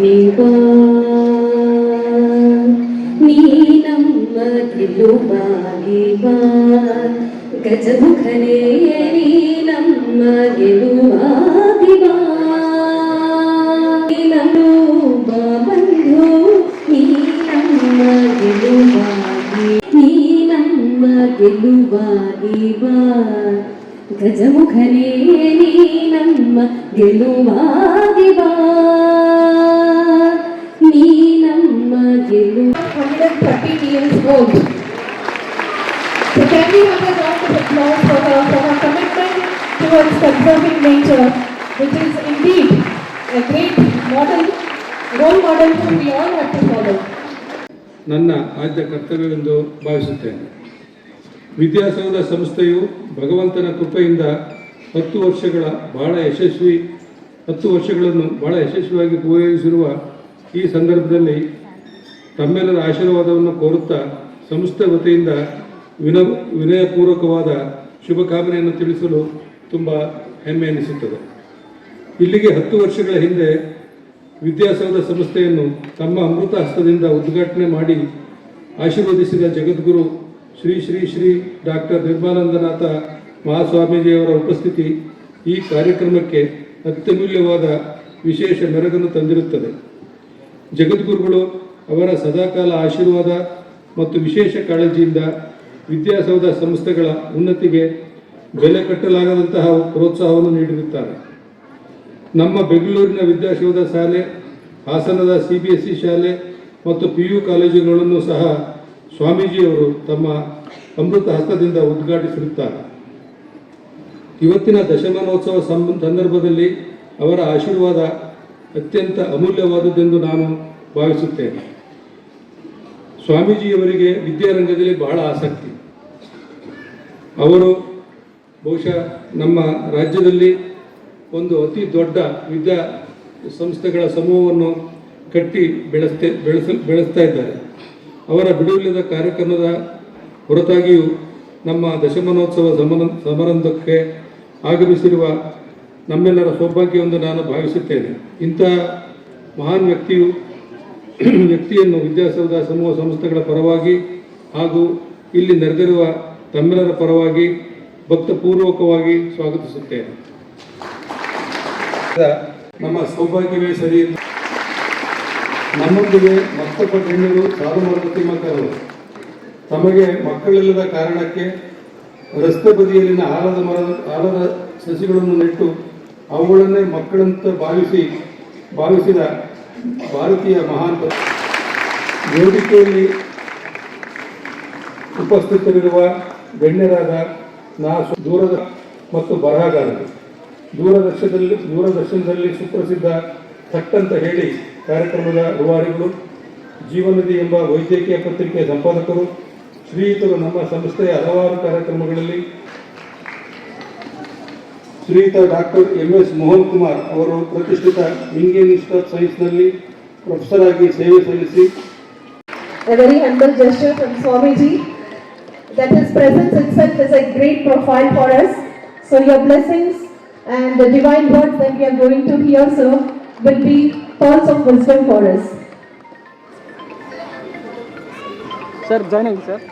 ಗೆಲುವಾಗಿ ಬಾ ನೀನಮ್ಮ ಗೆಲುವಾಗಿ ಬಾ ಗಜಮುಖನೇ ನೀನಮ್ಮ ಗೆಲುವಾಗಿ ಬಾ ನೀನನ್ನು ಬಾ ಬಂಧು ನೀನಮ್ಮ ಗೆಲುವಾಗಿ ನೀನಮ್ಮ ಗೆಲುವಾಗಿ ಬಾ ಗಜಮುಖನೇ ನೀನಮ್ಮ ಗೆಲುವಾಗಿ nature, which is indeed a great model, role model for we all have to follow. ನನ್ನ ಆದ್ಯ ಕರ್ತವ್ಯವೆಂದು ಭಾವಿಸುತ್ತೇನೆ. ವಿದ್ಯಾಸೌಧ ಸಂಸ್ಥೆಯು ಭಗವಂತನ ಕೃಪೆಯಿಂದ ಹತ್ತು ವರ್ಷಗಳ ಬಹಳ ಯಶಸ್ವಿ ಹತ್ತು ವರ್ಷಗಳನ್ನು ಬಹಳ ಯಶಸ್ವಿಯಾಗಿ ಪೂರೈಸಿರುವ ಈ ಸಂದರ್ಭದಲ್ಲಿ ತಮ್ಮೆಲ್ಲರ ಆಶೀರ್ವಾದವನ್ನು ಕೋರುತ್ತಾ ಸಂಸ್ಥೆ ವತಿಯಿಂದ ವಿನ ವಿನಯಪೂರ್ವಕವಾದ ಶುಭಕಾಮನೆಯನ್ನು ತಿಳಿಸಲು ತುಂಬ ಹೆಮ್ಮೆ ಎನಿಸುತ್ತದೆ. ಇಲ್ಲಿಗೆ ಹತ್ತು ವರ್ಷಗಳ ಹಿಂದೆ ವಿದ್ಯಾಸೌಧ ಸಂಸ್ಥೆಯನ್ನು ತಮ್ಮ ಅಮೃತ ಹಸ್ತದಿಂದ ಉದ್ಘಾಟನೆ ಮಾಡಿ ಆಶೀರ್ವದಿಸಿದ ಜಗದ್ಗುರು ಶ್ರೀ ಶ್ರೀ ಶ್ರೀ ಡಾಕ್ಟರ್ ನಿರ್ಮಲಾನಂದನಾಥ ಮಹಾಸ್ವಾಮೀಜಿಯವರ ಉಪಸ್ಥಿತಿ ಈ ಕಾರ್ಯಕ್ರಮಕ್ಕೆ ಅತ್ಯಮೂಲ್ಯವಾದ ವಿಶೇಷ ಮೆರಗನ್ನು ತಂದಿರುತ್ತದೆ. ಜಗದ್ಗುರುಗಳು ಅವರ ಸದಾಕಾಲ ಆಶೀರ್ವಾದ ಮತ್ತು ವಿಶೇಷ ಕಾಳಜಿಯಿಂದ ವಿದ್ಯಾಸೌಧ ಸಂಸ್ಥೆಗಳ ಉನ್ನತಿಗೆ ಬೆಲೆ ಕಟ್ಟಲಾಗದಂತಹ ಪ್ರೋತ್ಸಾಹವನ್ನು ನೀಡಿರುತ್ತಾರೆ. ನಮ್ಮ ಬೆಂಗಳೂರಿನ ವಿದ್ಯಾಸೌಧ ಶಾಲೆ, ಹಾಸನದ ಸಿ ಬಿ ಎಸ್ ಇ ಶಾಲೆ ಮತ್ತು ಪಿ ಯು ಕಾಲೇಜುಗಳನ್ನು ಸಹ ಸ್ವಾಮೀಜಿಯವರು ತಮ್ಮ ಅಮೃತ ಹಸ್ತದಿಂದ ಉದ್ಘಾಟಿಸಿರುತ್ತಾರೆ. ಇವತ್ತಿನ ದಶಮಾನೋತ್ಸವ ಸಂದರ್ಭದಲ್ಲಿ ಅವರ ಆಶೀರ್ವಾದ ಅತ್ಯಂತ ಅಮೂಲ್ಯವಾದದ್ದೆಂದು ನಾನು ಭಾವಿಸುತ್ತೇನೆ. ಸ್ವಾಮೀಜಿಯವರಿಗೆ ವಿದ್ಯಾರಂಗದಲ್ಲಿ ಬಹಳ ಆಸಕ್ತಿ. ಅವರು ಬಹುಶಃ ನಮ್ಮ ರಾಜ್ಯದಲ್ಲಿ ಒಂದು ಅತಿ ದೊಡ್ಡ ವಿದ್ಯಾ ಸಂಸ್ಥೆಗಳ ಸಮೂಹವನ್ನು ಕಟ್ಟಿ ಬೆಳೆಸ್ತೆ, ಬೆಳೆಸ, ಬೆಳೆಸ್ತಾ ಇದ್ದಾರೆ. ಅವರ ಬಿಡುವಿಲ್ಲದ ಕಾರ್ಯಕ್ರಮದ ಹೊರತಾಗಿಯೂ ನಮ್ಮ ದಶಮಾನೋತ್ಸವ ಸಮನ, ಸಮಾರಂಭಕ್ಕೆ ಆಗಮಿಸಿರುವ ನಮ್ಮೆಲ್ಲರ ಸೌಭಾಗ್ಯವೆಂದು ನಾನು ಭಾವಿಸುತ್ತೇನೆ. ಇಂತಹ ಮಹಾನ್ ವ್ಯಕ್ತಿಯು ವ್ಯಕ್ತಿಯನ್ನು ವಿದ್ಯಾಸೌಧ ಸಮೂಹ ಸಂಸ್ಥೆಗಳ ಪರವಾಗಿ ಹಾಗೂ ಇಲ್ಲಿ ನೆರೆದಿರುವ ತಮಿಳರ ಪರವಾಗಿ ಭಕ್ತಪೂರ್ವಕವಾಗಿ ಸ್ವಾಗತಿಸುತ್ತೇನೆ. ನಮ್ಮ ಸೌಭಾಗ್ಯವೇ ಸರಿ ನಮ್ಮೊಂದಿಗೆ ಮತ್ತೊಬ್ಬ ಗಣ್ಯರು ಸಾಲುಮರದ ಮಕ್ಕಳು ತಮಗೆ ಮಕ್ಕಳಿಲ್ಲದ ಕಾರಣಕ್ಕೆ ರಸ್ತೆ ಬದಿಯಲ್ಲಿನ ಆಲದ ಮರದ, ಆಲದ ಸಸಿಗಳನ್ನು ನೆಟ್ಟು ಅವುಗಳನ್ನೇ ಮಕ್ಕಳಂತ ಭಾವಿಸಿ ಭಾವಿಸಿದ ಭಾರತೀಯ ಮಹಾನ್ ವೇದಿಕೆಯಲ್ಲಿ ಉಪಸ್ಥಿತರಿರುವ ಗಣ್ಯರಾದ ನಾ ದೂರದ ಮತ್ತು ಬರಹಗಾರರು. ದೂರದರ್ಶನದಲ್ಲಿ ದೂರದರ್ಶನದಲ್ಲಿ ಸುಪ್ರಸಿದ್ಧ ಥಟ್ಟಂತ ಹೇಳಿ ಕಾರ್ಯಕ್ರಮದ ರೂವಾರಿಗಳು, ಜೀವನದಿ ಎಂಬ ವೈದ್ಯಕೀಯ ಪತ್ರಿಕೆಯ ಸಂಪಾದಕರು, ಶ್ರೀಯುತರು ನಮ್ಮ ಸಂಸ್ಥೆಯ ಹಲವಾರು ಕಾರ್ಯಕ್ರಮಗಳಲ್ಲಿ ಶ್ರೀಯುತ doctor M S Mohan Kumar ಅವರು ಪ್ರತಿಷ್ಠಿತ ಇಂಡಿಯನ್ ಇನ್ಸ್ಟಿಟ್ಯೂಟ್ ಆಫ್ ಸೈನ್ಸ್ನಲ್ಲಿ ಪ್ರೊಫೆಸರ್ ಆಗಿ ಸೇವೆ ಸಲ್ಲಿಸಿ A very humble gesture from Swamiji that his presence itself is a great profile for us. So your blessings and the divine words that we are going to hear, sir, will be pearls of wisdom for us. Sir join ಆಗಿ sir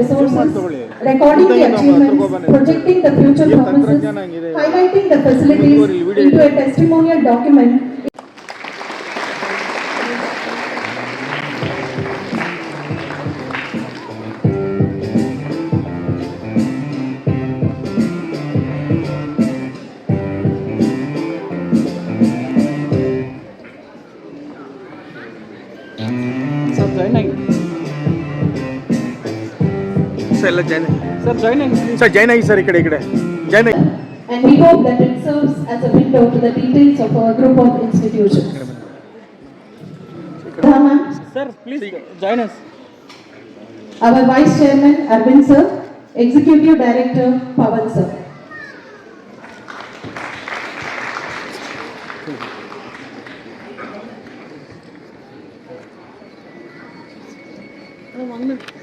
Resources, recording the achievements, projecting the future promises, highlighting the facilities into a testimonial document ಎಲ್ಲ join ಆಗಿ sir join ಆಗಿ sir join ಆಗಿ sir ಈ ಕಡೆ ಈ ಕಡೆ join ಆಗಿ and we hope that it serves as a window to the details of our group of institutions. Brahman, sir please join us Our Vice Chairman Arvind sir, Executive Director Pawan sir. Okay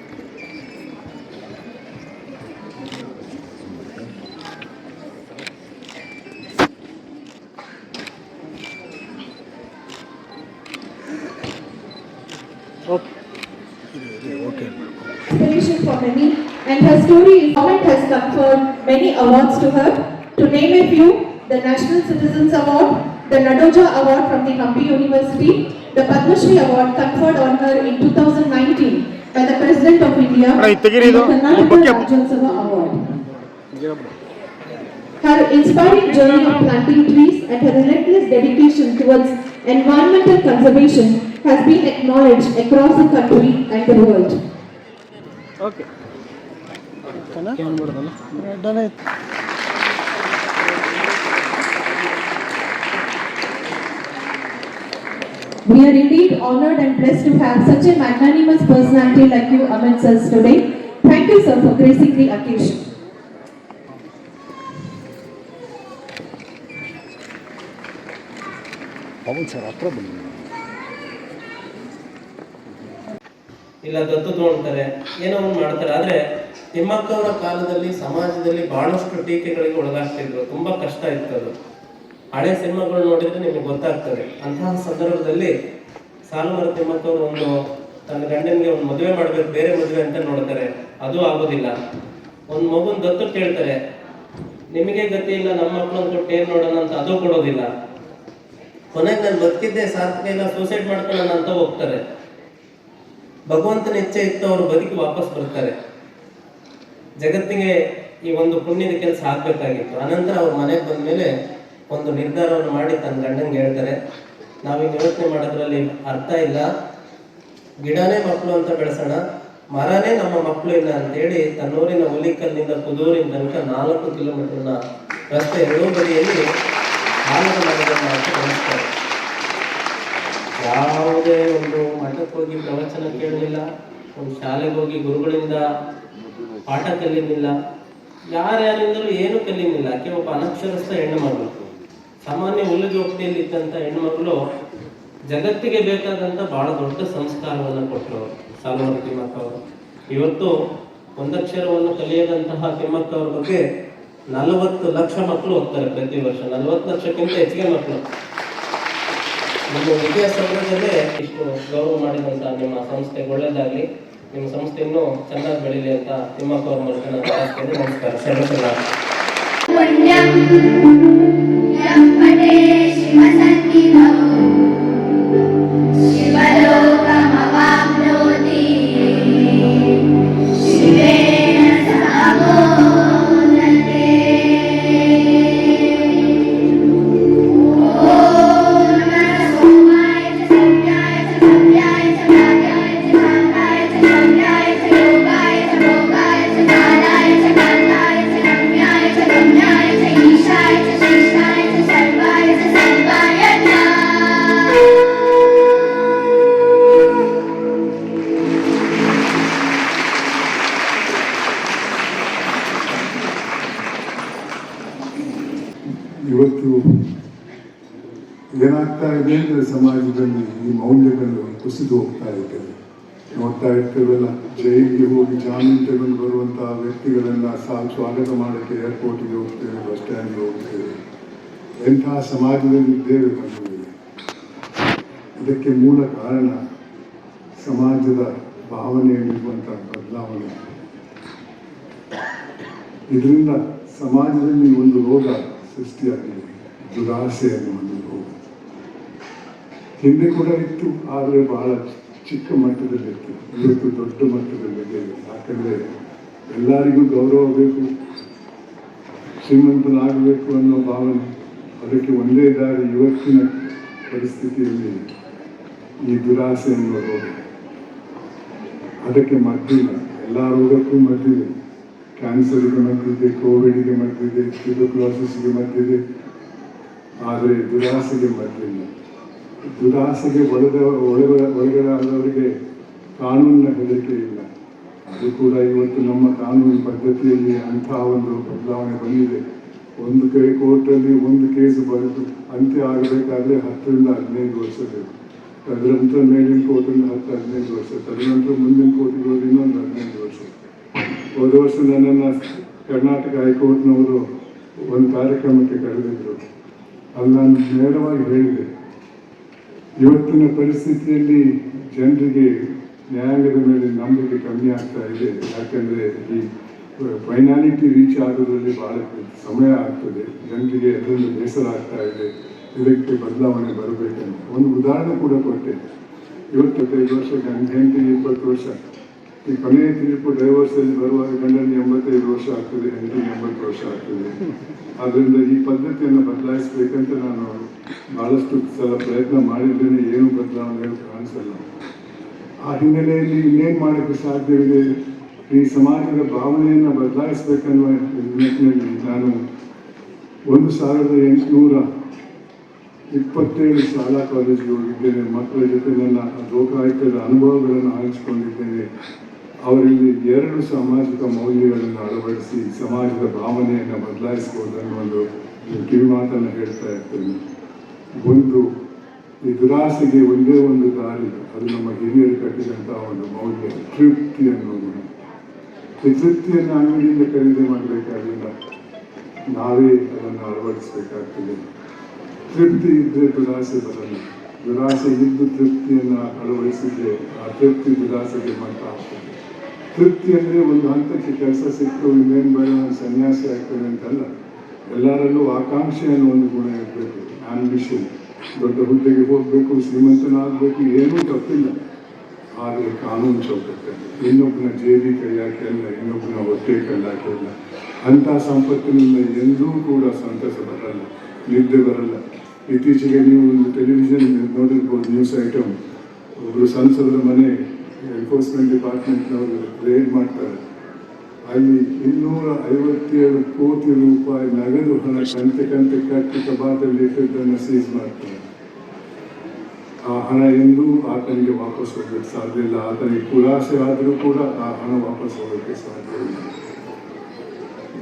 story moment has conferred many awards to her. To name a few, the National Citizens Award, the Nadoja Award from the Hampi University, the Padma Shri Award conferred on her in 2019 by the President of India, and the Karnataka Rajya Sabha Award. Her inspiring journey of planting trees and her relentless dedication towards environmental conservation has been acknowledged across the country and the world. Okay. We are indeed honored and blessed to have such a magnanimous personality like you amidst us today. Thank you, sir, for gracing the occasion. ಇಲ್ಲ ದತ್ತು ತಗೊಳ್ತಾರೆ ಏನೋ ಒಂದು ಮಾಡ್ತಾರೆ ಆದ್ರೆ ತಿಮ್ಮಕ್ಕವರ ಕಾಲದಲ್ಲಿ ಸಮಾಜದಲ್ಲಿ ಬಹಳಷ್ಟು ಟೀಕೆಗಳಿಗೆ ಒಳಗಾಗ್ತಿದ್ರು. ತುಂಬಾ ಕಷ್ಟ ಇತ್ತು ಅದು ಹಳೆ ಸಿನಿಮಾಗಳು ನೋಡಿದ್ರೆ ನಿಮಗೆ ಗೊತ್ತಾಗ್ತದೆ. ಅಂತಹ ಸಂದರ್ಭದಲ್ಲಿ ಸಾಲುಮರ ತಿಮ್ಮಕ್ಕವರು ಒಂದು ತನ್ನ ಗಂಡನಿಗೆ ಒಂದು ಮದುವೆ ಮಾಡ್ಬೇಕು, ಬೇರೆ ಮದುವೆ ಅಂತ ನೋಡ್ತಾರೆ. ಅದು ಆಗೋದಿಲ್ಲ. ಒಂದು ಮಗುನ್ ದತ್ತು ಕೇಳ್ತಾರೆ, ನಿಮಗೆ ಗತಿ ಇಲ್ಲ, ನಮ್ಮ ಮಕ್ಕಳನ್ನ ಕೊಟ್ಟು ಏನ್ ನೋಡೋಣ ಅಂತ ಅದು ಕೊಡೋದಿಲ್ಲ. ಕೊನೆಗೆ ನಾನು ಬದುಕಿದ್ದೆ, ಸಾರ್ಥಕ ಇಲ್ಲ ಸೂಸೈಡ್ ಮಾಡ್ಕೊಳ್ಳೋಣ ಅಂತ ಹೋಗ್ತಾರೆ. ಭಗವಂತನ ಇಚ್ಛೆ ಇತ್ತು, ಅವರು ಬದುಕಿ ವಾಪಸ್ ಬರ್ತಾರೆ. ಜಗತ್ತಿಗೆ ಈ ಒಂದು ಪುಣ್ಯದ ಕೆಲಸ ಆಗ್ಬೇಕಾಗಿತ್ತು. ಅನಂತರ ಅವ್ರ ಮನೆಗೆ ಬಂದ್ಮೇಲೆ ಒಂದು ನಿರ್ಧಾರವನ್ನು ಮಾಡಿ ತನ್ನ ಗಂಡನ್ಗೆ ಹೇಳ್ತಾರೆ ನಾವೀಗ ಯೋಚನೆ ಮಾಡೋದ್ರಲ್ಲಿ ಅರ್ಥ ಇಲ್ಲ. ಗಿಡನೇ ಮಕ್ಕಳು ಅಂತ ಬೆಳೆಸೋಣ. ಮರನೇ ನಮ್ಮ ಮಕ್ಕಳು ಇಲ್ಲ ಅಂತೇಳಿ ತನ್ನೂರಿನ ಹುಲಿಕಲ್ಲಿಂದ ಕುದೂರಿನ ತನಕ ನಾಲ್ಕು ಕಿಲೋಮೀಟರ್ನ ರಸ್ತೆ ಎರಡೂ ಬದಿಯಲ್ಲಿ ಆಲದ ಮರಗಳನ್ನು ಹಾಕಿ ಯಾವುದೇ ಒಂದು ಮಠಕ್ಕೆ ಹೋಗಿ ಪ್ರವಚನ ಕೇಳಲಿಲ್ಲ. ಒಂದು ಶಾಲೆಗೆ ಹೋಗಿ ಗುರುಗಳಿಂದ ಪಾಠ ಕಲಿಯಲಿಲ್ಲ ಯಾರ್ಯಾರಿಂದಲೂ ಏನು ಕಲಿಯಲಿಲ್ಲ ಒಬ್ಬ ಅನಕ್ಷರಸ್ಥ ಹೆಣ್ಣು ಮಗಳು ಸಾಮಾನ್ಯ ಹುಲ್ಲಿಗೆ ಒಪ್ಪಿಯಲ್ಲಿ ಇದ್ದಂಥ ಹೆಣ್ಣು ಮಗಳು ಜಗತ್ತಿಗೆ ಬೇಕಾದಂತ ಬಹಳ ದೊಡ್ಡ ಸಂಸ್ಕಾರವನ್ನು ಕೊಟ್ಟರು. ಸಾಲುಮರ ತಿಮ್ಮಕ್ಕ ಅವರು. ಇವತ್ತು ಒಂದಕ್ಷರವನ್ನು ಕಲಿಯದಂತಹ ತಿಮ್ಮಕ್ಕ ಅವ್ರ ಬಗ್ಗೆ ನಲವತ್ತು ಲಕ್ಷ ಮಕ್ಕಳು ಹೋಗ್ತಾರೆ ಪ್ರತಿ ವರ್ಷ. ನಲವತ್ತು ಲಕ್ಷಕ್ಕಿಂತ ಹೆಚ್ಚಿಗೆ ಮಕ್ಕಳು. ನಮ್ಮ ವಿದ್ಯಾಸಂಘದಲ್ಲೇ ಇಷ್ಟು ಗೌರವ ಮಾಡಿದಂತ ನಿಮ್ಮ ಸಂಸ್ಥೆ ಒಳ್ಳೇದಾಗ್ಲಿ ನಿಮ್ಮ ಸಂಸ್ಥೆ ಇನ್ನೂ ಚೆನ್ನಾಗಿ ಬೆಳೀಲಿ ಅಂತ ತಿಮ್ಮಪ್ಪ ಅವ್ರ ಮೂಲಕ ನಾನು. ನಮಸ್ಕಾರ ಸರ್ವಸಲ ಸಮಾಜದಲ್ಲಿ ಈ ಮೌಲ್ಯಗಳು ಕುಸಿದು ಹೋಗ್ತಾ ಇದೆ ನೋಡ್ತಾ ಇರ್ತೇವೆಲ್ಲ, ಜೈಲಿಗೆ ಹೋಗಿ ಜಾಮೀನು ತೆಗೆದು ಬರುವಂತಹ ವ್ಯಕ್ತಿಗಳನ್ನ ಸಹ ಸ್ವಾಗತ ಮಾಡೋಕ್ಕೆ ಏರ್ಪೋರ್ಟಿಗೆ ಹೋಗ್ತೇವೆ ಬಸ್ ಸ್ಟ್ಯಾಂಡ್ಗೆ ಹೋಗ್ತೇವೆ. ಎಂತಹ ಸಮಾಜದಲ್ಲಿ ಇದ್ದೇವೆ ಬಂದಿದೆ ಇದಕ್ಕೆ ಮೂಲ ಕಾರಣ ಸಮಾಜದ ಭಾವನೆಯಲ್ಲಿರುವಂತಹ ಬದಲಾವಣೆ. ಇದರಿಂದ ಸಮಾಜದಲ್ಲಿ ಒಂದು ರೋಗ ಸೃಷ್ಟಿಯಾಗಿದೆ, ದುರಾಸೆ ಅನ್ನೋ ಒಂದು ರೋಗ ಹಿಂದೆ ಕೂಡ ಇತ್ತು, ಆದರೆ ಬಹಳ ಚಿಕ್ಕ ಮಟ್ಟದಲ್ಲಿತ್ತು ಇವತ್ತು ದೊಡ್ಡ ಮಟ್ಟದಲ್ಲಿದೆ ಯಾಕಂದ್ರೆ ಎಲ್ಲರಿಗೂ ಗೌರವ ಬೇಕು, ಶ್ರೀಮಂತನಾಗಬೇಕು ಅನ್ನೋ ಭಾವನೆ. ಅದಕ್ಕೆ ಒಂದೇ ದಾರಿ ಇವತ್ತಿನ ಪರಿಸ್ಥಿತಿಯಲ್ಲಿ ಈ ದುರಾಸೆ ಅನ್ನೋದು ಅದಕ್ಕೆ ಮದ್ದಿಲ್ಲ ಎಲ್ಲ ರೋಗಕ್ಕೂ ಮದ್ದಿದೆ ಕ್ಯಾನ್ಸರ್ಗೆ ಮದ್ದಿದೆ ಕೋವಿಡ್ಗೆ ಮದ್ದಿದೆ ಟ್ಯೂಬರ್ಕ್ಲೋಸಿಸ್ಗೆ ಮದ್ದಿದೆ ಆದರೆ ದುರಾಸೆಗೆ ಮದ್ದಿಲ್ಲ ದುರಾಸೆಗೆ ಒಳಗ ಒಳಗ ಒಳಗಡಾದವರಿಗೆ ಕಾನೂನಿನ ಹೆದರಿಕೆ ಇಲ್ಲ. ಅದು ಕೂಡ ಇವತ್ತು ನಮ್ಮ ಕಾನೂನು ಪದ್ಧತಿಯಲ್ಲಿ ಅಂತಹ ಒಂದು ಬದಲಾವಣೆ ಬಂದಿದೆ. ಒಂದು ಕೈ ಕೋರ್ಟಲ್ಲಿ ಒಂದು ಕೇಸ್ ಬರೆದು ಅಂತ್ಯ ಆಗಬೇಕಾದ್ರೆ ಹತ್ತರಿಂದ ಹದಿನೈದು ವರ್ಷ ಬೇಕು. ತದನಂತರ ಮೇಲಿನ ಕೋರ್ಟಿಂದ ಹತ್ತು ಹದಿನೈದು ವರ್ಷ ತದನಂತರ ಮುಂದಿನ ಕೋರ್ಟಿಗೆ ಹೋದ್ರೆ ಇನ್ನೊಂದು ಹದಿನೈದು ವರ್ಷ ಹೋದ ವರ್ಷ ನನ್ನನ್ನು ಕರ್ನಾಟಕ ಹೈಕೋರ್ಟ್ನವರು ಒಂದು ಕಾರ್ಯಕ್ರಮಕ್ಕೆ ಕರೆದಿದ್ದರು ಅಲ್ಲಿ ನಾನು ನೇರವಾಗಿ ಹೇಳಿದೆ ಇವತ್ತಿನ ಪರಿಸ್ಥಿತಿಯಲ್ಲಿ ಜನರಿಗೆ ನ್ಯಾಯಾಂಗದ ಮೇಲೆ ನಂಬಿಕೆ ಕಮ್ಮಿ ಆಗ್ತಾ ಇದೆ. ಯಾಕಂದ್ರೆ ಈ ಫೈನಾಲಿಟಿ ರೀಚ್ ಆಗೋದ್ರಲ್ಲಿ ಬಹಳ ಸಮಯ ಆಗ್ತದೆ. ಜನರಿಗೆ ಅದರಲ್ಲಿ ಬೇಸರ ಆಗ್ತಾ ಇದೆ. ಇದಕ್ಕೆ ಬದಲಾವಣೆ ಬರಬೇಕಂತ. ಒಂದು ಉದಾಹರಣೆ ಕೂಡ ಕೊಟ್ಟೆ. ಇವತ್ತೈದು ವರ್ಷ ಹೆಂಡತಿಗೆ ಇಪ್ಪತ್ತು ವರ್ಷ. ಈ ಕೊನೆಯ ತೀರ್ಪು ಡೈವರ್ಸಲ್ಲಿ ಬರುವಾಗ ಗಂಡನ ಎಂಬತ್ತೈದು ವರ್ಷ ಆಗ್ತದೆ, ಹೆಂಡತಿಗೆ ಎಂಬತ್ತು ವರ್ಷ ಆಗ್ತದೆ. ಆದ್ದರಿಂದ ಈ ಪದ್ಧತಿಯನ್ನು ಬದಲಾಯಿಸಬೇಕಂತ ನಾನು ಬಹಳಷ್ಟು ಸಲ ಪ್ರಯತ್ನ ಮಾಡಿದ್ದೇನೆ, ಏನು ಬದಲಾವಣೆ ಕಾಣಿಸಲ್ಲ. ಆ ಹಿನ್ನೆಲೆಯಲ್ಲಿ ಇನ್ನೇನು ಮಾಡೋಕ್ಕೆ ಸಾಧ್ಯವಿದೆ? ಈ ಸಮಾಜದ ಭಾವನೆಯನ್ನು ಬದಲಾಯಿಸಬೇಕನ್ನುವ ನಿಟ್ಟಿನಲ್ಲಿ ನಾನು ಒಂದು ಸಾವಿರದ ಎಂಟುನೂರ ಇಪ್ಪತ್ತೇಳು ಶಾಲಾ ಕಾಲೇಜಿಗೆ ಹೋಗಿದ್ದೇನೆ. ಮಕ್ಕಳ ಜೊತೆ ನನ್ನ ಲೋಕಾಯುಕ್ತದ ಅನುಭವಗಳನ್ನು ಹಂಚಿಕೊಂಡಿದ್ದೇನೆ ಅವರಲ್ಲಿ ಎರಡು ಸಾಮಾಜಿಕ ಮೌಲ್ಯಗಳನ್ನು ಅಳವಡಿಸಿ ಸಮಾಜದ ಭಾವನೆಯನ್ನು ಬದಲಾಯಿಸ್ಬೋದು ಅನ್ನೋ ಒಂದು ಕಿವಿಮಾತನ್ನು ಹೇಳ್ತಾ ಇರ್ತೇನೆ. ಒಂದು, ಈ ದುರಾಸೆಗೆ ಒಂದೇ ಒಂದು ದಾರಿ, ಅದು ನಮ್ಮ ಹಿರಿಯರು ಕಟ್ಟಿದಂಥ ಒಂದು ಮೌಲ್ಯ, ತೃಪ್ತಿ ಅನ್ನೋದು. ಈ ತೃಪ್ತಿಯನ್ನು ಅಂಗಡಿಯಿಂದ ಖರೀದಿ ಮಾಡಬೇಕಾಗಿಲ್ಲ. ನಾವೇ ಅದನ್ನು ಅಳವಡಿಸಬೇಕಾಗ್ತದೆ. ತೃಪ್ತಿ ಇದ್ದರೆ ದುರಾಸೆ ಬರಲ್ಲ. ದುರಾಸೆ ಇದ್ದು ತೃಪ್ತಿಯನ್ನು ಅಳವಡಿಸಿದ್ರೆ ಆ ತೃಪ್ತಿ ವಿಳಾಸಕ್ಕೆ ಮಾತ್ರ ಆಗ್ತದೆ. ತೃಪ್ತಿ ಅಂದರೆ ಒಂದು ಹಂತಕ್ಕೆ ಕೆಲಸ ಸಿಕ್ಕು ಇನ್ನೇನು ಬೇಡ ಸನ್ಯಾಸಿ ಆಗ್ತೇನೆ ಅಂತಲ್ಲ. ಎಲ್ಲರಲ್ಲೂ ಆಕಾಂಕ್ಷೆ ಅನ್ನೋ ಒಂದು ಗುಣ ಇರಬೇಕು. ಆಂಬಿಷನ್ ದೊಡ್ಡ ಹುದ್ದೆಗೆ ಹೋಗಬೇಕು, ಶ್ರೀಮಂತನಾಗಬೇಕು, ಏನೂ ತಪ್ಪಿಲ್ಲ. ಆದರೆ ಕಾನೂನು ಚೌಕಟ್ಟಲ್ಲಿ. ಇನ್ನೊಬ್ಬನ ಜೇಬಿ ಕೈ ಅಲ್ಲ ಇನ್ನೊಬ್ಬನ ಹೊಟ್ಟೆ ಕೈ ಹಾಕಿಲ್ಲ ಅಂಥ ಸಂಪತ್ತಿನಿಂದ ಎಂದೂ ಕೂಡ ಸಂತಸ ಬರಲ್ಲ, ನಿದ್ದೆ ಬರಲ್ಲ. ಇತ್ತೀಚೆಗೆ ನೀವು ಒಂದು ಟೆಲಿವಿಷನ್ ನೋಡಿರ್ಬೋದು ನ್ಯೂಸ್ ಐಟಮ್ ಒಬ್ಬರು ಸಂಸದರ ಮನೆ ಎನ್ಫೋರ್ಸ್ಮೆಂಟ್ ಡಿಪಾರ್ಟ್ಮೆಂಟ್ನವರು ರೇಡ್ ಮಾಡ್ತಾರೆ. ಅಲ್ಲಿ ಇನ್ನೂರ ಐವತ್ತೇಳು ಕೋಟಿ ರೂಪಾಯಿ ನಗದು ಹಣ ಕಂತೆ ಕಂತೆ ಕಟ್ಟಿ ಕಬಾದಲ್ಲಿ ಇಟ್ಟಿದ್ದನ್ನು ಸೀಸ್ ಮಾಡ್ತಾರೆ. ಆ ಹಣ ಎಂದೂ ಆತನಿಗೆ ವಾಪಸ್ ಹೋಗೋಕ್ಕೆ ಸಾಧ್ಯ ಇಲ್ಲ. ಆತನಿಗೆ ಖುಲಾಸೆ ಆದರೂ ಕೂಡ ಆ ಹಣ ವಾಪಸ್ ಹೋಗೋಕ್ಕೆ ಸಾಧ್ಯ ಇಲ್ಲ.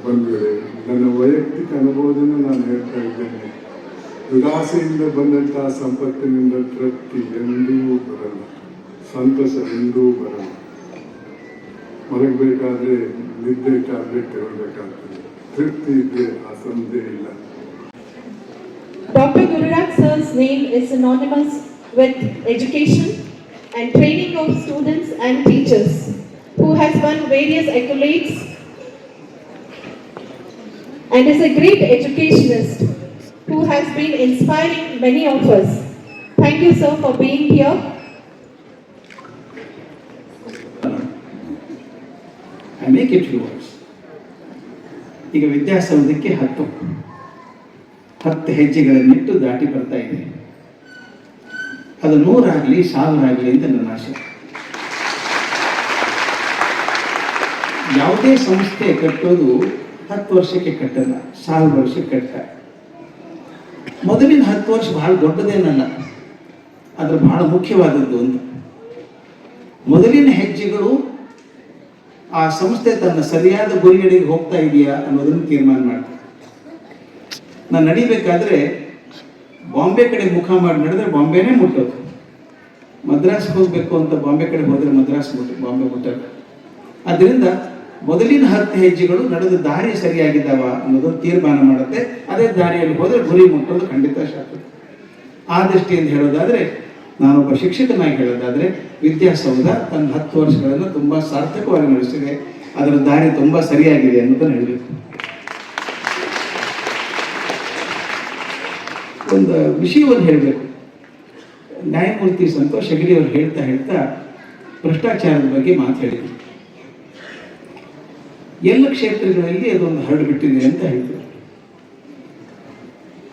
ಬಂಧುಗಳೇ ನನ್ನ ವೈಯಕ್ತಿಕ ಅನುಭವದಿಂದ ನಾನು ಹೇಳ್ತಾ ಇದ್ದೇನೆ. ದುರಾಸೆಯಿಂದ ಬಂದಂತಹ ಸಂಪತ್ತಿನಿಂದ ತೃಪ್ತಿ ಎಂದೂ ಬರಲ್ಲ ಸಂತಸ ಎಂದೂ ಬರಲ್ಲ ಮಲಗಬೇಕಾದ್ರೆ ನಿದ್ದೆ ಟ್ಯಾಬ್ಲೆಟ್ ತಗೊಳ್ಬೇಕಾಗ್ತದೆ ತೃಪ್ತಿ ಇದ್ರೆ ಅಸಂದೇ ಇಲ್ಲ Dr. Gururaj sir's name is synonymous with education and training of students and teachers, who has won various accolades and is a great educationist Who has been inspiring many of us. Thank you, sir, for being here. I make it yours. ಈಗ ವಿದ್ಯಾಸೌಧಕ್ಕೆ ಹತ್ತು ಹತ್ತು ಹೆಜ್ಜೆಗಳನ್ನಿಟ್ಟು ದಾಟಿ ಬರ್ತಾ ಇದೆ ಅದು ನೂರಾಗಲಿ ಸಾವಿರಾಗಲಿ ಅಂತ ನನ್ನ ಆಶೆ ಯಾವುದೇ ಸಂಸ್ಥೆ ಕಟ್ಟೋದು ಹತ್ತು ವರ್ಷಕ್ಕೆ ಕಟ್ಟಲ್ಲ ಸಾವಿರ ವರ್ಷಕ್ಕೆ ಕಟ್ತಾರೆ ಮೊದಲಿನ ಹತ್ತು ವರ್ಷ ಬಹಳ ದೊಡ್ಡದೇನಲ್ಲ ಆದರೆ ಬಹಳ ಮುಖ್ಯವಾದದ್ದು ಅಂತ ಮೊದಲಿನ ಹೆಜ್ಜೆಗಳು ಆ ಸಂಸ್ಥೆ ತನ್ನ ಸರಿಯಾದ ಗುರಿಯಡೆಗೆ ಹೋಗ್ತಾ ಇದೆಯಾ ಅನ್ನೋದನ್ನು ತೀರ್ಮಾನ ಮಾಡ್ತಾರೆ ನಾನು ನಡಿಬೇಕಾದ್ರೆ ಬಾಂಬೆ ಕಡೆ ಮುಖ ಮಾಡಿ ನಡೆದ್ರೆ ಬಾಂಬೆನೇ ಮುಟ್ಟೋದು. ಮದ್ರಾಸ್ಗೆ ಹೋಗಬೇಕು ಅಂತ ಬಾಂಬೆ ಕಡೆ ಹೋದರೆ ಮದ್ರಾಸ್ ಮುಟ್ಟು ಬಾಂಬೆ ಮುಟ್ಟೋದು. ಅದರಿಂದ ಮೊದಲಿನ ಹತ್ತು ಹೆಜ್ಜೆಗಳು ನಡೆದ ದಾರಿ ಸರಿಯಾಗಿದ್ದಾವ ಅನ್ನೋದು ತೀರ್ಮಾನ ಮಾಡುತ್ತೆ. ಅದೇ ದಾರಿಯಲ್ಲಿ ಹೋದರೆ ಗುರಿ ಮುಟ್ಟೋದು ಖಂಡಿತ ಶಾಶ್ವತ ಆ ದೃಷ್ಟಿಯಿಂದ ಹೇಳೋದಾದರೆ ನಾನೊಬ್ಬ ಶಿಕ್ಷಕನಾಗಿ ಹೇಳೋದಾದ್ರೆ ವಿದ್ಯಾಸೌಧ ತನ್ನ ಹತ್ತು ವರ್ಷಗಳನ್ನು ತುಂಬ ಸಾರ್ಥಕವಾಗಿ ನಡೆಸಿದೆ. ಅದರ ದಾರಿ ತುಂಬ ಸರಿಯಾಗಿದೆ ಅನ್ನೋದನ್ನು ಹೇಳಬೇಕು. ಒಂದು ವಿಷಯವನ್ನು ಹೇಳಬೇಕು. ನ್ಯಾಯಮೂರ್ತಿ ಸಂತೋಷ್ ಹೆಗಡಿಯವರು ಹೇಳ್ತಾ ಹೇಳ್ತಾ ಭ್ರಷ್ಟಾಚಾರದ ಬಗ್ಗೆ ಮಾತು ಹೇಳಿದ್ರು ಎಲ್ಲ ಕ್ಷೇತ್ರಗಳಲ್ಲಿ ಅದೊಂದು ಹರಡಿಬಿಟ್ಟಿದೆ ಅಂತ ಹೇಳ್ತಾರೆ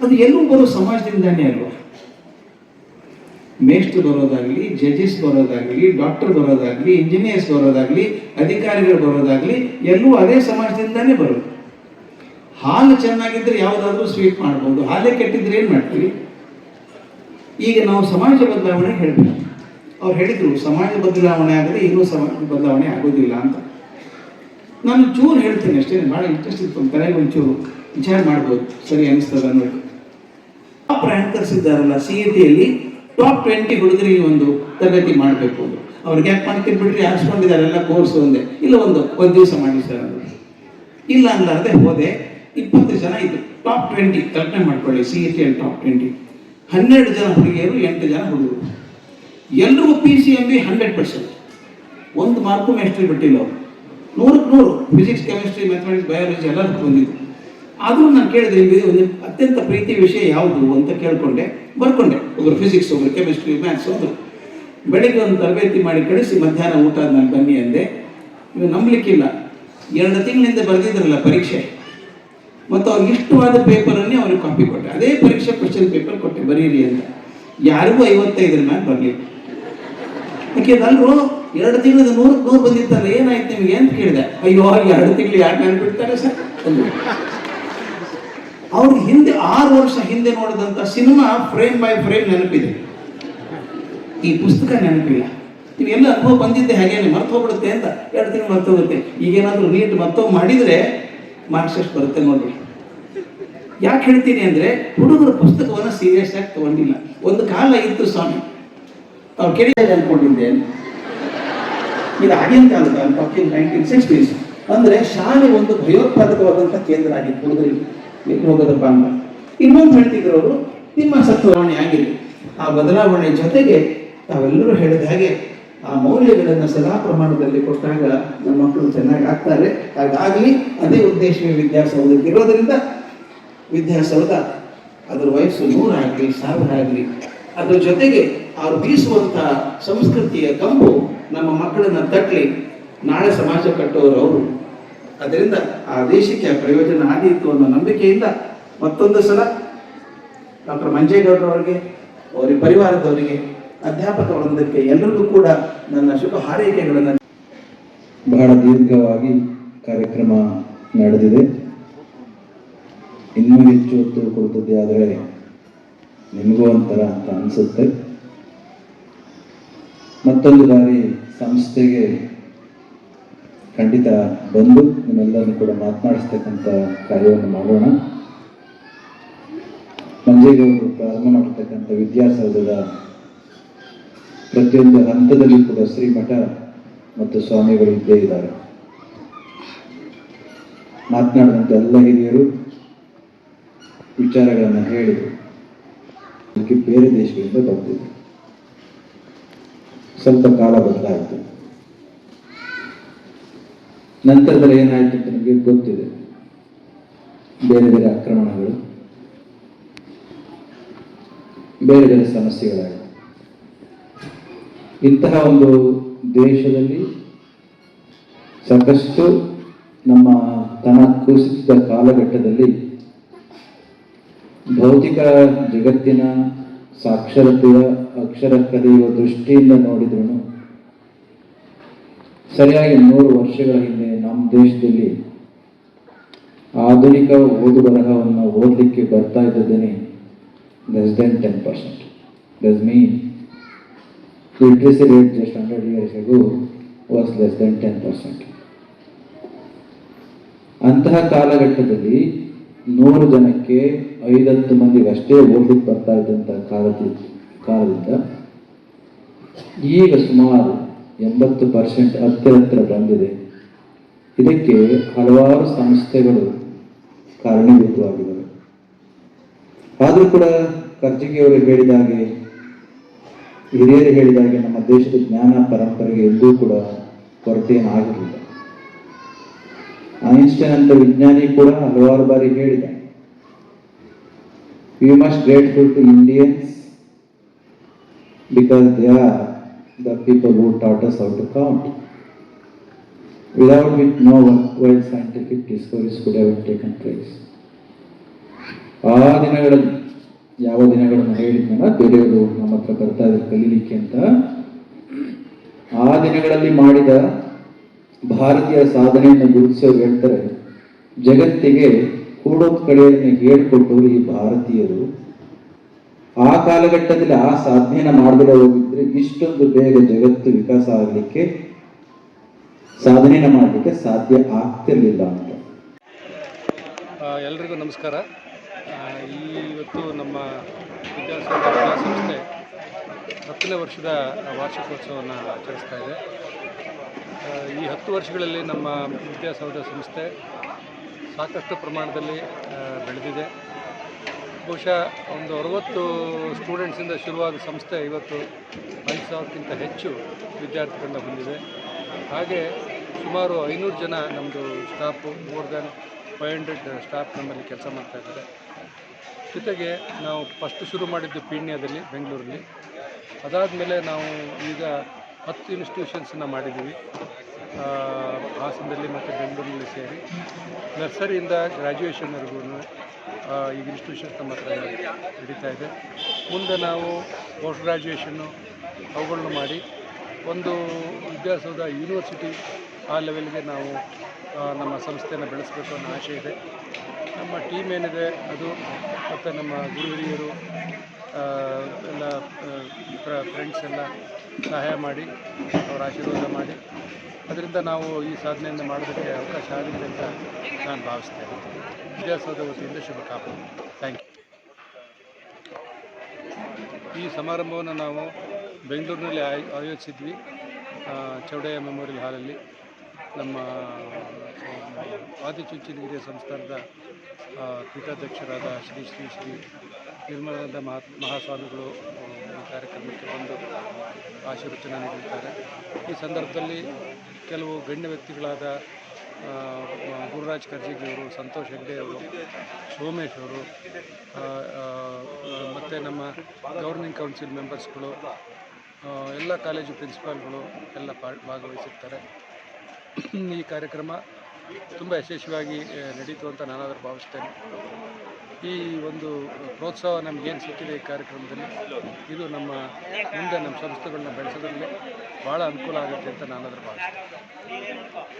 ಅದು ಎಲ್ಲೂ ಬರೋ ಸಮಾಜದಿಂದಾನೇ ಅಲ್ವಾ? ಮೇಸ್ಟ್ ಬರೋದಾಗ್ಲಿ ಜಡ್ಜಸ್ ಬರೋದಾಗ್ಲಿ ಡಾಕ್ಟರ್ ಬರೋದಾಗ್ಲಿ ಇಂಜಿನಿಯರ್ಸ್ ಬರೋದಾಗ್ಲಿ, ಅಧಿಕಾರಿಗಳು ಬರೋದಾಗ್ಲಿ, ಎಲ್ಲೂ ಅದೇ ಸಮಾಜದಿಂದಾನೇ ಬರೋದು. ಹಾಲು ಚೆನ್ನಾಗಿದ್ರೆ ಯಾವುದಾದ್ರೂ ಸ್ವೀಟ್ ಮಾಡ್ಬೋದು, ಹಾಲೇ ಕೆಟ್ಟಿದ್ರೆ ಏನು ಮಾಡ್ತೀವಿ ಈಗ ನಾವು ಸಮಾಜ ಬದಲಾವಣೆ ಹೇಳಬೇಕು. ಅವ್ರು ಹೇಳಿದ್ರು, ಸಮಾಜ ಬದಲಾವಣೆ ಆಗದೆ ಇನ್ನೂ ಸಮಾಜ ಬದಲಾವಣೆ ಆಗೋದಿಲ್ಲ ಅಂತ. ನಾನು ಚೂರು ಹೇಳ್ತೀನಿ ಅಷ್ಟೇ, ಭಾಳ ಇಂಟ್ರೆಸ್ಟ್ ಇತ್ತು ತಲೆಗೆ ಒಂಚೂರು ವಿಚಾರ ಮಾಡ್ಬೋದು, ಸರಿ ಅನಿಸ್ತದ ಅನ್ನೋದು. ಟಾಪ್ ರ್ಯಾಂಕರ್ಸ್ ಇದ್ದಾರಲ್ಲ ಸಿ ಇ ಟಿಯಲ್ಲಿ ಟಾಪ್ ಟ್ವೆಂಟಿ ಹುಡುಗರಿಗೆ ಒಂದು ತರಗತಿ ಮಾಡಬೇಕು. ಅಂತ ಅವ್ರಿಗೆ ಯಾಕೆ ಮಾಡ್ತೀನಿ ಬಿಡ್ರಿ, ಹಾಕ್ಸ್ಕೊಂಡಿದ್ದಾರೆ, ಎಲ್ಲ ಕೋರ್ಸ್ ಒಂದೇ. ಇಲ್ಲ ಒಂದು ಒಂದು ದಿವಸ ಮಾಡಿ ಸರ್ ಅದು ಇಲ್ಲ ಅನ್ಲಾರ್ದೆ ಹೋದೆ, ಇಪ್ಪತ್ತು ಜನ ಇದ್ದರು ಟಾಪ್ ಟ್ವೆಂಟಿ ಕಲ್ಪನೆ ಮಾಡ್ಕೊಳ್ಳಿ ಸಿ ಇ ಟಿ ಅಲ್ಲಿ ಟಾಪ್ ಟ್ವೆಂಟಿ ಹನ್ನೆರಡು ಜನ ಹುಡುಗಿಯರು, ಎಂಟು ಜನ ಹುಡುಗರು. ಎಲ್ಲರಿಗೂ P C M B hundred percent ಒಂದು ಮಾರ್ಕು ಮೇಸ್ಟ್ರಿ ಬಿಟ್ಟಿಲ್ಲ ಅವರು. ನೂರಕ್ಕೆ ನೂರು. ಫಿಸಿಕ್ಸ್ ಕೆಮಿಸ್ಟ್ರಿ ಮ್ಯಾಥಮೆಟಿಕ್ಸ್ ಬಯಾಲಜಿ ಎಲ್ಲ ಬಂದಿದ್ದು ಆದರೂ ನಾನು ಕೇಳಿದೆ ಇಲ್ಲಿ ಒಂದು ಅತ್ಯಂತ ಪ್ರೀತಿ ವಿಷಯ ಯಾವುದು ಅಂತ ಕೇಳಿಕೊಂಡೆ, ಬರ್ಕೊಂಡೆ. ಒಬ್ಬರು ಫಿಸಿಕ್ಸ್ ಒಬ್ಬರು ಕೆಮಿಸ್ಟ್ರಿ ಮ್ಯಾಥ್ಸ್ ಒಂದು ಬೆಳಿಗ್ಗೆ ಒಂದು ತರಬೇತಿ ಮಾಡಿ ಕಳಿಸಿ, ಮಧ್ಯಾಹ್ನ ಊಟ ನಾನು ಬನ್ನಿ ಅಂದೆ. ಇವು ನಂಬಲಿಕ್ಕಿಲ್ಲ. ಎರಡು ತಿಂಗಳಿಂದ ಬರೆದಿದ್ರಲ್ಲ ಪರೀಕ್ಷೆ. ಮತ್ತು ಅವ್ರಿಗೆ ಇಷ್ಟವಾದ ಪೇಪರನ್ನೇ ಅವ್ರಿಗೆ ಕಾಪಿ ಕೊಟ್ಟೆ. ಅದೇ ಪರೀಕ್ಷೆ ಕ್ವಶನ್ ಪೇಪರ್ ಕೊಟ್ಟೆ, ಬರೀರಿ ಅಂತ. ಯಾರಿಗೂ ಐವತ್ತೈದರ ಮ್ಯಾಲೆ ಬರಲಿ ಯಾಕೆ ಅಲ್ರು ಎರಡು ತಿಂಗಳದ ನೂರಕ್ಕೆ ನೂರು ಬಂದಿತ್ತಲ್ಲ, ಏನಾಯ್ತು ನಿಮಗೆ ಅಂತ ಕೇಳಿದೆ. ಅಯ್ಯೋ, ಎರಡು ತಿಂಗಳು ಯಾರು ನೆನಪಿಡ್ತಾರೆ ಸರ್? ಅವ್ರ ಹಿಂದೆ ಆರು ವರ್ಷ ಹಿಂದೆ ನೋಡಿದಂಥ ಸಿನಿಮಾ ಫ್ರೇಮ್ ಬೈ ಫ್ರೇಮ್ ನೆನಪಿದೆ. ಈ ಪುಸ್ತಕ ನೆನಪಿಲ್ಲ. ನೀವೆಲ್ಲ ಅನುಭವ ಬಂದಿದ್ದೆ ಹಾಗೇನೆ, ಮರ್ತು ಹೋಗ್ಬಿಡುತ್ತೆ ಅಂತ. ಎರಡು ತಿಂಗಳು ಮರ್ತು ಹೋಗುತ್ತೆ. ಈಗೇನಾದರೂ ನೀಟ್ ಮತ್ತೊಮ್ಮೆ ಮಾಡಿದರೆ ಮಾರ್ಕ್ಸ್ ಎಷ್ಟು ಬರುತ್ತೆ ನೋಡಿ ಯಾಕೆ ಹೇಳ್ತೀನಿ ಅಂದರೆ, ಹುಡುಗರು ಪುಸ್ತಕವನ್ನು ಸೀರಿಯಸ್ ಆಗಿ ತಗೊಂಡಿಲ್ಲ. ಒಂದು ಕಾಲ ಇತ್ತು ಸ್ವಾಮಿ. ಅವ್ರು ಕೇಳಿದಾಗ ಅನ್ಕೊಂಡಿದ್ದೆ. ಇದು ಆಗಿನ ಕಾಲದ ಟಾಕಿಂಗ್ ನೈನ್ಟೀನ್ ಸಿಕ್ಸ್ಟೀಸ್ ಅಂದ್ರೆ ಶಾಲೆ ಒಂದು ಭಯೋತ್ಪಾದಕವಾದಂಥ ಕೇಂದ್ರ ಆಗಿತ್ತು. ಹುಡುಗರಿಗೆ ಹೋಗೋದಪ್ಪ ಅಂತ. ಇನ್ನೊಂದು ಹೇಳ್ತಿದ್ರು ಅವರು, ನಿಮ್ಮ ಸತ್ವವಾಣಿ ಆಗಿದೆ. ಆ ಬದಲಾವಣೆ ಜೊತೆಗೆ ತಾವೆಲ್ಲರೂ ಹೇಳಿದ ಹಾಗೆ ಆ ಮೌಲ್ಯಗಳನ್ನು ಸದಾ ಪ್ರಮಾಣದಲ್ಲಿ ಕೊಟ್ಟಾಗ ನಮ್ಮ ಮಕ್ಕಳು ಚೆನ್ನಾಗಿ ಆಗ್ತಾರೆ. ಹಾಗಾಗಲಿ ಅದೇ ಉದ್ದೇಶವೇ ವಿದ್ಯಾಸೌಧಕ್ಕೆ ಇರೋದರಿಂದ ವಿದ್ಯಾಸೌಧ ಅದರ ವಯಸ್ಸು ನೂರಾಗಲಿ ಸಾವಿರ ಆಗಲಿ ಅದ್ರ ಜೊತೆಗೆ ಅವ್ರು ಬೀಸುವಂತಹ ಸಂಸ್ಕೃತಿಯ ಕಂಬು ನಮ್ಮ ಮಕ್ಕಳನ್ನ ತಟ್ಟಲಿ ನಾಳೆ ಸಮಾಜ ಕಟ್ಟೋರು ಅವರು. ಅದರಿಂದ ಆ ದೇಶಕ್ಕೆ ಪ್ರಯೋಜನ ಆದೀತು ಅನ್ನೋ ನಂಬಿಕೆಯಿಂದ ಮತ್ತೊಂದು ಸಲ ಡಾಕ್ಟರ್ ಮಂಜೇಗೌಡರವರಿಗೆ ಅವರ ಪರಿವಾರದವರಿಗೆ ಅಧ್ಯಾಪಕ ವೃಂದಕ್ಕೆ ಎಲ್ಲರಿಗೂ ಕೂಡ ನನ್ನ ಶುಭ ಹಾರೈಕೆಗಳನ್ನು ಬಹಳ ದೀರ್ಘವಾಗಿ ಕಾರ್ಯಕ್ರಮ ನಡೆದಿದೆ. ಇನ್ನೂ ಹೆಚ್ಚು ಹೊತ್ತು ಕೊಡುತ್ತದೆ ಆದರೆ ನಿಮಗೂ ಒಂಥರ ಅಂತ ಅನಿಸುತ್ತೆ. ಮತ್ತೊಂದು ಬಾರಿ ಸಂಸ್ಥೆಗೆ ಖಂಡಿತ ಬಂದು ನಿಮ್ಮೆಲ್ಲರನ್ನು ಕೂಡ ಮಾತನಾಡಿಸ್ತಕ್ಕಂಥ ಕಾರ್ಯವನ್ನು ಮಾಡೋಣ. ಮಂಜೇಗೌಡರು ಪ್ರಾರಂಭ ಮಾಡಿರ್ತಕ್ಕಂಥ ವಿದ್ಯಾಸೌಧದ ಪ್ರತಿಯೊಂದು ಹಂತದಲ್ಲಿ ಕೂಡ ಶ್ರೀಮಠ ಮತ್ತು ಸ್ವಾಮಿಗಳು ಇದ್ದೇ ಇದ್ದಾರೆ. ಮಾತನಾಡಿದಂಥ ಎಲ್ಲ ಹಿರಿಯರು ವಿಚಾರಗಳನ್ನು ಹೇಳಿದರು ಅದಕ್ಕೆ ಬೇರೆ ದೇಶಗಳಿಂದ ಬರ್ತಿದ್ರು ಸ್ವಲ್ಪ ಕಾಲ ಬದಲಾಯಿತು. ನಂತರದಲ್ಲಿ ಏನಾಯಿತು ಅಂತ ನಿಮಗೆ ಗೊತ್ತಿದೆ. ಬೇರೆ ಬೇರೆ ಆಕ್ರಮಣಗಳು, ಬೇರೆ ಬೇರೆ ಸಮಸ್ಯೆಗಳಾಯಿತು. ಇಂತಹ ಒಂದು ದೇಶದಲ್ಲಿ ಸಾಕಷ್ಟು ನಮ್ಮ ತನ ಕುಸಿದ ಕಾಲಘಟ್ಟದಲ್ಲಿ ಭೌತಿಕ ಜಗತ್ತಿನ ಸಾಕ್ಷರತೆಯ ಅಕ್ಷರ ಕಲಿಯುವ ದೃಷ್ಟಿಯಿಂದ ನೋಡಿದ್ರು ಸರಿಯಾಗಿ ನೂರು ವರ್ಷಗಳ ಹಿಂದೆ ನಮ್ಮ ದೇಶದಲ್ಲಿ ಆಧುನಿಕ ಓದು ಬರಹವನ್ನು ಓದಲಿಕ್ಕೆ ಬರ್ತಾ ಇದ್ದೇನೆ less than ten percent less mean literacy rate just hundred years ago was less than ten percent ಅಂತಹ ಕಾಲಘಟ್ಟದಲ್ಲಿ ನೂರು ಜನಕ್ಕೆ ಐದತ್ತು ಮಂದಿಗೆ ಅಷ್ಟೇ ಓದ್ಲಿಕ್ಕೆ ಬರ್ತಾ ಇದ್ದಂತ ಕಾಲದ ಕಾಲದಿಂದ. ಈಗ ಸುಮಾರು ಎಂಬತ್ತು ಪರ್ಸೆಂಟ್ ಹತ್ತಿರ ಹತ್ತಿರ ಬಂದಿದೆ. ಇದಕ್ಕೆ ಹಲವಾರು ಸಂಸ್ಥೆಗಳು ಕಾರಣೀಭೂತವಾಗಿದ್ದಾವೆ ಆದರೂ ಕೂಡ ಕರ್ಜಿಗೆಯವರು ಹೇಳಿದ ಹಾಗೆ, ಹಿರಿಯರು ಹೇಳಿದ ಹಾಗೆ ನಮ್ಮ ದೇಶದ ಜ್ಞಾನ, ಪರಂಪರೆಗೆ ಎಂದೂ ಕೂಡ ಕೊರತೆಯನ್ನು ಏನಾಗಿರಲಿಲ್ಲ ಐನ್ಸ್ಟೈನ್ ಅಂತ ವಿಜ್ಞಾನಿ ಕೂಡ ಹಲವಾರು ಬಾರಿ ಹೇಳಿದ we must grateful to Indians because they are the people who taught us how to count. Without with no world scientific discoveries could have taken place. ಆ ದಿನಗಳಲ್ಲಿ, ಯಾವ ದಿನಗಳನ್ನು ಹೇಳಿದ್ನಲ್ಲ, ಬೇರೆಯವರು ನಮ್ಮ ಹತ್ರ ಬರ್ತಾ ಇದ್ದಾರೆ ಕಲೀಲಿಕ್ಕೆ ಅಂತ ಆ ದಿನಗಳಲ್ಲಿ ಮಾಡಿದ ಭಾರತೀಯ ಸಾಧನೆಯನ್ನು ಗುರುತಿಸೋರು ಹೇಳ್ತಾರೆ, ಜಗತ್ತಿಗೆ ಕೂಡೋದ್ ಕಡೆಯನ್ನು ಹೇಳ್ಕೊಟ್ಟವರು ಈ ಭಾರತೀಯರು, ಆ ಕಾಲಘಟ್ಟದಲ್ಲಿ ಆ ಸಾಧನೆಯನ್ನ ಮಾಡದೇ ಹೋಗಿದ್ರೆ ಇಷ್ಟೊಂದು ಬೇಗ ಜಗತ್ತು ವಿಕಾಸ ಆಗಲಿಕ್ಕೆ, ಸಾಧನೆಯನ್ನ ಮಾಡಲಿಕ್ಕೆ ಸಾಧ್ಯ ಆಗ್ತಿರ್ಲಿಲ್ಲ ಅಂತ. ಎಲ್ರಿಗೂ ನಮಸ್ಕಾರ. ಇವತ್ತು ನಮ್ಮ ವಿದ್ಯಾಸಂಸ್ಥೆ ಹತ್ತನೇ ವರ್ಷದ ವಾರ್ಷಿಕೋತ್ಸವವನ್ನು ಆಚರಿಸ್ತಾ ಇದೆ. ಈ ಹತ್ತು ವರ್ಷಗಳಲ್ಲಿ ನಮ್ಮ ವಿದ್ಯಾಸೌಧ ಸಂಸ್ಥೆ ಸಾಕಷ್ಟು ಪ್ರಮಾಣದಲ್ಲಿ ಬೆಳೆದಿದೆ. ಬಹುಶಃ ಒಂದು ಅರವತ್ತು ಸ್ಟೂಡೆಂಟ್ಸಿಂದ ಶುರುವಾದ ಸಂಸ್ಥೆ ಇವತ್ತು ಐದು ಸಾವಿರಕ್ಕಿಂತ ಹೆಚ್ಚು ವಿದ್ಯಾರ್ಥಿಗಳನ್ನ ಹೊಂದಿದೆ. ಹಾಗೆ ಸುಮಾರು ಐನೂರು ಜನ ನಮ್ಮದು staff more than five hundred staff ನಮ್ಮಲ್ಲಿ ಕೆಲಸ ಮಾಡ್ತಾ ಇದ್ದಾರೆ. ಜೊತೆಗೆ ನಾವು ಫಸ್ಟ್ ಶುರು ಮಾಡಿದ್ದು ಪೀಣ್ಯದಲ್ಲಿ, ಬೆಂಗಳೂರಲ್ಲಿ. ಅದಾದಮೇಲೆ ನಾವು ಈಗ ಹತ್ತು ಇನ್ಸ್ಟಿಟ್ಯೂಷನ್ಸನ್ನು ಮಾಡಿದ್ದೀವಿ. ಹಾಸನದಲ್ಲಿ ಮತ್ತು ಬೆಂಗಳೂರಿನಲ್ಲಿ ಸೇರಿ. ನರ್ಸರಿಯಿಂದ ಗ್ರ್ಯಾಜುಯೇಷನ್ವರೆಗೂ ಈಗ ಇನ್ಸ್ಟಿಟ್ಯೂಷನ್ಸ್ ನಮ್ಮ ಹತ್ರ ನಡೀತಾ ಇದೆ. ಮುಂದೆ ನಾವು ಪೋಸ್ಟ್ ಗ್ರ್ಯಾಜುಯೇಷನ್ನು ಅವುಗಳನ್ನ ಮಾಡಿ ಒಂದು ವಿದ್ಯಾಸೌಧ ಯೂನಿವರ್ಸಿಟಿ ಆ ಲೆವೆಲ್ಗೆ ನಾವು ನಮ್ಮ ಸಂಸ್ಥೆಯನ್ನು ಬೆಳೆಸಬೇಕು ಅನ್ನೋ ಆಸೆ ಇದೆ. ನಮ್ಮ ಟೀಮ್ ಏನಿದೆ, ಅದು ಮತ್ತು ನಮ್ಮ ಗುರು ಹಿರಿಯರು ಎಲ್ಲ ಫ್ರೆಂಡ್ಸ್ ಎಲ್ಲ ಸಹಾಯ ಮಾಡಿ, ಅವರ ಆಶೀರ್ವಾದ ಮಾಡಿ. ಅದರಿಂದ ನಾವು ಈ ಸಾಧನೆಯನ್ನು ಮಾಡೋದಕ್ಕೆ ಅವಕಾಶ ಆಗಿದೆ ಅಂತ ನಾನು ಭಾವಿಸ್ತೇನೆ. ವಿದ್ಯಾಸೌಧ ವತಿಯಿಂದ ಶುಭ ಕಾಪು ಥ್ಯಾಂಕ್ ಯು ಈ ಸಮಾರಂಭವನ್ನು ನಾವು ಬೆಂಗಳೂರಿನಲ್ಲಿ ಆಯ್, ಆಯೋಜಿಸಿದ್ವಿ ಚೌಡಯ್ಯ ಮೆಮೋರಿಯಲ್ ಹಾಲಲ್ಲಿ ನಮ್ಮ ಆದಿಚುಂಚನಗಿರಿಯ ಸಂಸ್ಥಾನದ ಪೀಠಾಧ್ಯಕ್ಷರಾದ ಶ್ರೀ ಶ್ರೀ ಶ್ರೀ ನಿರ್ಮಲಾನಂದ ಮಹಾ, ಮಹಾಸ್ವಾಮಿಗಳು ಕಾರ್ಯಕ್ರಮಕ್ಕೆ ಬಂದು ಆಶೀರ್ವಚನ ನೀಡಿದ್ದಾರೆ. ಈ ಸಂದರ್ಭದಲ್ಲಿ ಕೆಲವು ಗಣ್ಯ ವ್ಯಕ್ತಿಗಳಾದ ಗುರುರಾಜ್ ಕರ್ಜಿಗಿಯವರು ಸಂತೋಷ್ ಹೆಗ್ಡೆ ಅವರು, ಸೋಮೇಶ್ ಅವರು ಮತ್ತು ನಮ್ಮ ಗವರ್ನಿಂಗ್ ಕೌನ್ಸಿಲ್ ಮೆಂಬರ್ಸ್ಗಳು ಎಲ್ಲ ಕಾಲೇಜು ಪ್ರಿನ್ಸಿಪಾಲ್ಗಳು ಎಲ್ಲ ಪಾ, ಭಾಗವಹಿಸಿರ್ತಾರೆ. ಈ ಕಾರ್ಯಕ್ರಮ ತುಂಬ ಯಶಸ್ವಿಯಾಗಿ ನಡೀತು ಅಂತ ನಾನಾದರೂ ಭಾವಿಸ್ತೇನೆ. ಈ ಒಂದು ಪ್ರೋತ್ಸಾಹ ನಮಗೇನು ಸಿಕ್ಕಿದೆ ಈ ಕಾರ್ಯಕ್ರಮದಲ್ಲಿ? ಇದು ನಮ್ಮ ಮುಂದೆ ನಮ್ಮ ಸಂಸ್ಥೆಗಳನ್ನ ಬೆಳೆಸೋದ್ರಲ್ಲಿ ಭಾಳ ಅನುಕೂಲ ಆಗುತ್ತೆ ಅಂತ ನಾನು ಅದ್ರ ಭಾವಿಸ್ತೇನೆ.